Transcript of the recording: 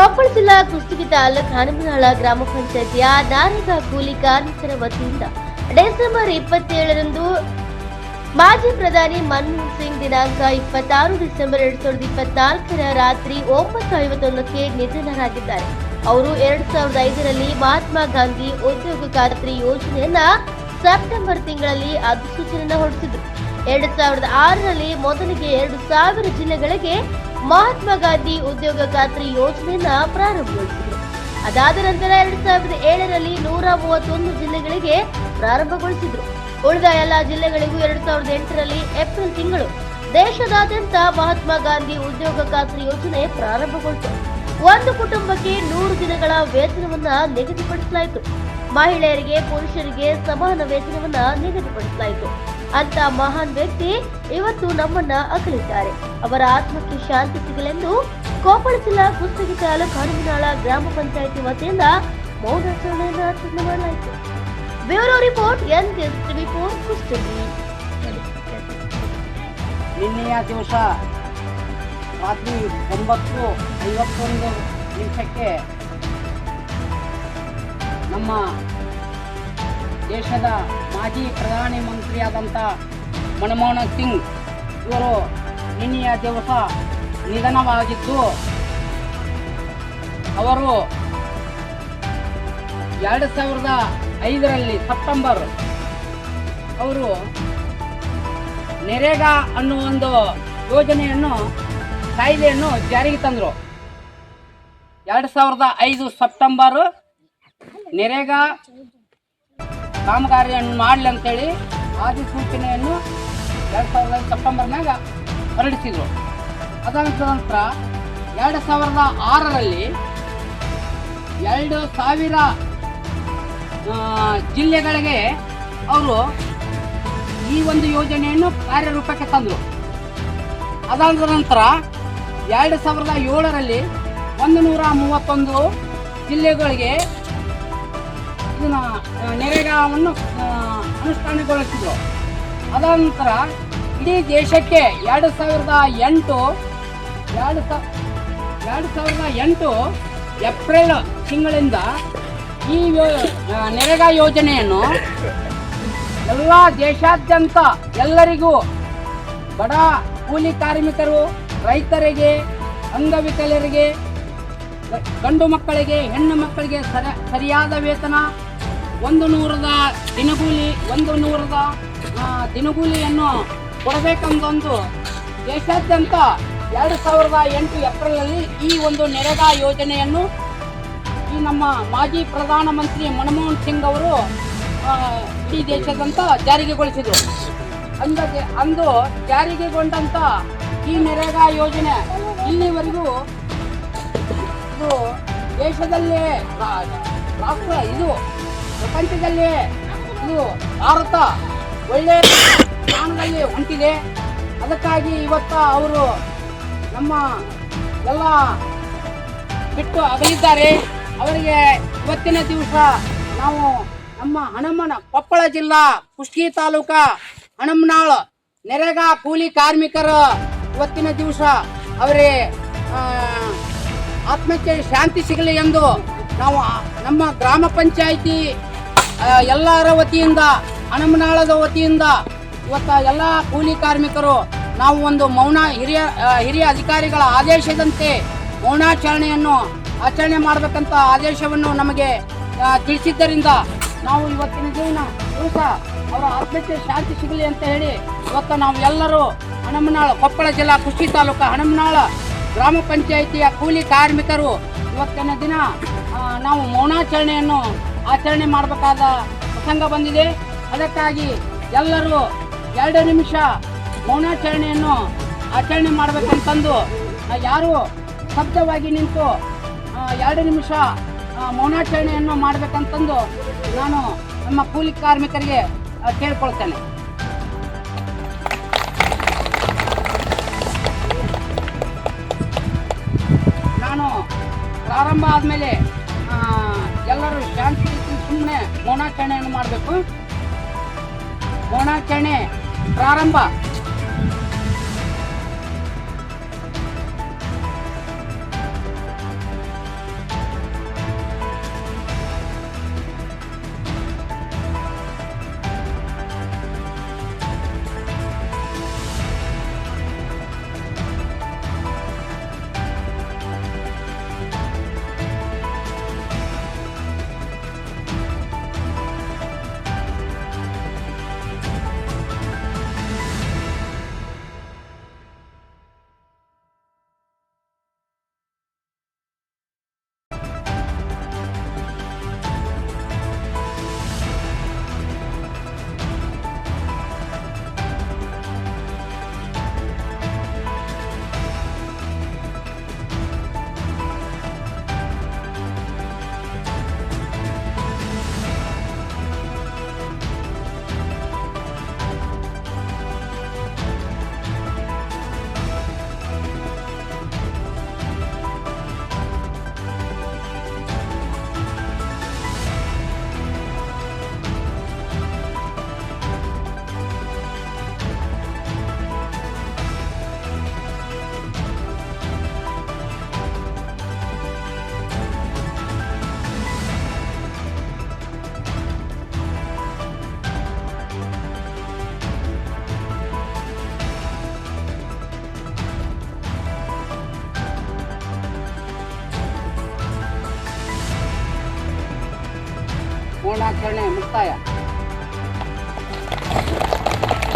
ಕೊಪ್ಪಳ ಜಿಲ್ಲಾ ಕುಷ್ಟಗಿ ತಾಲೂಕ್ ಹನುಮನಾಳ ಗ್ರಾಮ ಪಂಚಾಯತಿಯ ನಾರಿಗ ಕೂಲಿ ಕಾರ್ಮಿಕರ ವತಿಯಿಂದ ಡಿಸೆಂಬರ್ ಇಪ್ಪತ್ತೇಳರಂದು ಮಾಜಿ ಪ್ರಧಾನಿ ಮನಮೋಹನ್ ಸಿಂಗ್ ದಿನಾಂಕ ಇಪ್ಪತ್ತಾರು ಡಿಸೆಂಬರ್ ಎರಡ್ ಸಾವಿರದ ಇಪ್ಪತ್ನಾಲ್ಕರ ರಾತ್ರಿ ಒಂಬತ್ತು ಐವತ್ತೊಂದಕ್ಕೆ ನಿಧನರಾಗಿದ್ದಾರೆ. ಅವರು ಎರಡ್ ಸಾವಿರದ ಐದರಲ್ಲಿ ಮಹಾತ್ಮ ಗಾಂಧಿ ಉದ್ಯೋಗ ಖಾತ್ರಿ ಯೋಜನೆಯನ್ನ ಸೆಪ್ಟೆಂಬರ್ ತಿಂಗಳಲ್ಲಿ ಅಧಿಸೂಚನೆಯನ್ನು ಹೊರಡಿಸಿದ್ರು. ಎರಡ್ ಸಾವಿರದ ಆರರಲ್ಲಿ ಮೊದಲಿಗೆ ಎರಡು ಸಾವಿರ ಜಿಲ್ಲೆಗಳಿಗೆ ಮಹಾತ್ಮ ಗಾಂಧಿ ಉದ್ಯೋಗ ಖಾತ್ರಿ ಯೋಜನೆಯನ್ನ ಪ್ರಾರಂಭಗೊಳಿಸಿದ್ರು. ಅದಾದ ನಂತರ ಎರಡ್ ಸಾವಿರದ ಏಳರಲ್ಲಿ ನೂರ ಮೂವತ್ತೊಂದು ಜಿಲ್ಲೆಗಳಿಗೆ ಪ್ರಾರಂಭಗೊಳಿಸಿದ್ರು. ಉಳಿದ ಎಲ್ಲ ಜಿಲ್ಲೆಗಳಿಗೂ ಎರಡ್ ಸಾವಿರದ ಎಂಟರಲ್ಲಿ ಏಪ್ರಿಲ್ ತಿಂಗಳು ದೇಶದಾದ್ಯಂತ ಮಹಾತ್ಮ ಗಾಂಧಿ ಉದ್ಯೋಗ ಖಾತ್ರಿ ಯೋಜನೆ ಪ್ರಾರಂಭಗೊಳಿಸಿತು ಒಂದು ಕುಟುಂಬಕ್ಕೆ ನೂರು ದಿನಗಳ ವೇತನವನ್ನ ನಿಗದಿಪಡಿಸಲಾಯಿತು. ಮಹಿಳೆಯರಿಗೆ, ಪುರುಷರಿಗೆ ಸಮಾನ ವೇತನವನ್ನ ನಿಗದಿಪಡಿಸಲಾಯಿತು. ಅಂತ ಮಹಾನ್ ವ್ಯಕ್ತಿ ಇವತ್ತು ನಮ್ಮನ್ನ ಅಗಲಿದ್ದಾರೆ. ಅವರ ಆತ್ಮಕ್ಕೆ ಶಾಂತಿ ಸಿಗಲೆಂದು ಕೊಪ್ಪಳ ಜಿಲ್ಲಾ ಕುಷ್ಟಗಿ ತಾಲೂಕು ಹನುಮನಾಳ ಗ್ರಾಮ ಪಂಚಾಯಿತಿ ವತಿಯಿಂದ ಮೌನಾಚರಣೆಯನ್ನು ಆಚರಣೆ ಮಾಡಲಾಯಿತು. Bureau report N four Kushtagi ನಿನ್ನೆಯ ದಿವಸ ರಾತ್ರಿ ಒಂಬತ್ತು ಐವತ್ತೊಂದು ನಿಮಿಷಕ್ಕೆ ನಮ್ಮ ದೇಶದ ಮಾಜಿ ಪ್ರಧಾನಿ ಮಂತ್ರಿಯಾದಂಥ ಮನಮೋಹನ್ ಸಿಂಗ್ ಇವರು ನಿನ್ನೆಯ ದಿವಸ ನಿಧನವಾಗಿದ್ದು, ಅವರು ಎರಡು ಸಾವಿರದ ಐದರಲ್ಲಿ ಸೆಪ್ಟೆಂಬರ್ ಅವರು ನೆರೆಗಾ ಅನ್ನೋ ಒಂದು ಯೋಜನೆಯನ್ನು, ಕಾಯ್ದೆಯನ್ನು ಜಾರಿಗೆ ತಂದರು. ಎರಡು ಸಾವಿರದ ಐದು ಸೆಪ್ಟೆಂಬರ್ ನೆರೇಗಾ ಕಾಮಗಾರಿಯನ್ನು ಮಾಡಲಿ ಅಂತೇಳಿ ಆದಿಸೂಚನೆಯನ್ನು ಎರಡು ಸಾವಿರದ ಸೆಪ್ಟೆಂಬರ್ನಾಗ ಹೊರಡಿಸಿದರು. ಅದಾದ ನಂತರ ಎರಡು ಸಾವಿರದ ಆರರಲ್ಲಿ ಎರಡು ಸಾವಿರ ಜಿಲ್ಲೆಗಳಿಗೆ ಅವರು ಈ ಒಂದು ಯೋಜನೆಯನ್ನು ಕಾರ್ಯರೂಪಕ್ಕೆ ತಂದರು. ಅದಾದ ನಂತರ ಎರಡು ಸಾವಿರದ ಏಳರಲ್ಲಿ ಒಂದು ನೂರ ಮೂವತ್ತೊಂದು ಜಿಲ್ಲೆಗಳಿಗೆ ಇದನ್ನ ನೆರೆಗಾವನ್ನು ಅನುಷ್ಠಾನಗೊಳಿಸಿದ್ರು ಆ, ಅನುಷ್ಠಾನಗೊಳಿಸಿದರು. ಅದಾದ ನಂತರ ಇಡೀ ದೇಶಕ್ಕೆ ಎರಡು ಸಾವಿರದ ಎಂಟು ಎರಡು ಸಾ ಎರಡು ಸಾವಿರದ ಎಂಟು ಏಪ್ರಿಲ್ ತಿಂಗಳಿಂದ ಈ ಯೋ ಆ, ಯೋಜನೆಯನ್ನು ಎಲ್ಲ ದೇಶಾದ್ಯಂತ ಎಲ್ಲರಿಗೂ ಬಡ ಕೂಲಿ ಕಾರ್ಮಿಕರು ರೈತರಿಗೆ ಅಂಗವಿಕಲರಿಗೆ ಗಂಡು ಮಕ್ಕಳಿಗೆ ಹೆಣ್ಣು ಮಕ್ಕಳಿಗೆ ಸರ ಸರಿಯಾದ ವೇತನ ಒಂದು ನೂರದ ದಿನಗೂಲಿ, ಒಂದು ನೂರದ ದಿನಗೂಲಿಯನ್ನು ಕೊಡಬೇಕೆಂದೊಂದು ದೇಶಾದ್ಯಂತ ಎರಡು ಸಾವಿರದ ಎಂಟು ಏಪ್ರಿಲಲ್ಲಿ ಈ ಒಂದು ನೆರೆಗಾ ಯೋಜನೆಯನ್ನು ಈ ನಮ್ಮ ಮಾಜಿ ಪ್ರಧಾನಮಂತ್ರಿ ಮನಮೋಹನ್ ಸಿಂಗ್ ಅವರು ಈ ದೇಶದಂತ ಜಾರಿಗೆಗೊಳಿಸಿದರು. ಅಂದಾಗೆ, ಅಂದು ಜಾರಿಗೆಗೊಂಡಂತ ಈ ನೆರೆಗಾ ಯೋಜನೆ ಇಲ್ಲಿವರೆಗೂ ಇದು ದೇಶದಲ್ಲೇ ರಾಷ್ಟ್ರ, ಇದು ಪ್ರಪಂಚದಲ್ಲೇ ಇದು ಭಾರತ ಒಳ್ಳೆಯ ಸ್ಥಾನದಲ್ಲಿ ಹೊಂಟಿದೆ. ಅದಕ್ಕಾಗಿ ಇವತ್ತ ಅವರು ನಮ್ಮ ಎಲ್ಲ ಬಿಟ್ಟು ಅಗಲಿದ್ದಾರೆ. ಅವರಿಗೆ ಇವತ್ತಿನ ದಿವಸ ನಾವು ನಮ್ಮ ಹಣಮನ ಕೊಪ್ಪಳ ಜಿಲ್ಲಾ ಕುಷ್ಟಗಿ ತಾಲೂಕ ಹಣಮನಾಳ್ ನೆರೆಗಾ ಕೂಲಿ ಕಾರ್ಮಿಕರ ಇವತ್ತಿನ ದಿವಸ ಅವರೇ ಆತ್ಮಕ್ಕೆ ಶಾಂತಿ ಸಿಗಲಿ ಎಂದು ನಾವು ನಮ್ಮ ಗ್ರಾಮ ಪಂಚಾಯಿತಿ ಎಲ್ಲರ ವತಿಯಿಂದ ಹಣಮನಾಳದ ವತಿಯಿಂದ ಇವತ್ತ ಎಲ್ಲ ಕೂಲಿ ಕಾರ್ಮಿಕರು, ನಾವು ಒಂದು ಮೌನ ಹಿರಿಯ ಹಿರಿಯ ಅಧಿಕಾರಿಗಳ ಆದೇಶದಂತೆ ಮೌನಾಚರಣೆಯನ್ನು, ಆಚರಣೆ ಮಾಡಬೇಕಂತ ಆದೇಶವನ್ನು ನಮಗೆ ತಿಳಿಸಿದ್ದರಿಂದ ನಾವು ಇವತ್ತಿನ ದಿನ ದಿವಸ ಅವರ ಆತ್ಮಕ್ಕೆ ಶಾಂತಿ ಸಿಗಲಿ ಅಂತ ಹೇಳಿ ಇವತ್ತು ನಾವು ಎಲ್ಲರೂ ಹಣಮನಾಳ ಕೊಪ್ಪಳ ಜಿಲ್ಲಾ ಕುಷಿ ತಾಲೂಕು ಹಣಮನಾಳ ಗ್ರಾಮ ಪಂಚಾಯಿತಿಯ ಕೂಲಿ ಕಾರ್ಮಿಕರು, ಇವತ್ತಿನ ದಿನ ನಾವು ಮೌನಾಚರಣೆಯನ್ನು ಆಚರಣೆ ಮಾಡಬೇಕಾದ ಪ್ರಸಂಗ ಬಂದಿದೆ. ಅದಕ್ಕಾಗಿ ಎಲ್ಲರೂ ಎರಡು ನಿಮಿಷ ಮೌನಾಚರಣೆಯನ್ನು ಆಚರಣೆ ಮಾಡಬೇಕಂತಂದು ಯಾರು ಶಬ್ದವಾಗಿ ನಿಂತು ಎರಡು ನಿಮಿಷ ಮೌನಾಚರಣೆಯನ್ನು ಮಾಡಬೇಕಂತಂದು ನಾನು ನಮ್ಮ ಕೂಲಿ ಕಾರ್ಮಿಕರಿಗೆ ಕೇಳ್ಕೊಳ್ತೇನೆ. ನಾನು ಪ್ರಾರಂಭ ಆದಮೇಲೆ ಮೌನಾಚರಣೆಯನ್ನು ಮಾಡಬೇಕು. ಮೌನಾಚರಣೆ ಪ್ರಾರಂಭ. ಮೌನಾಚರಣೆ ಮುಕ್ತಾಯ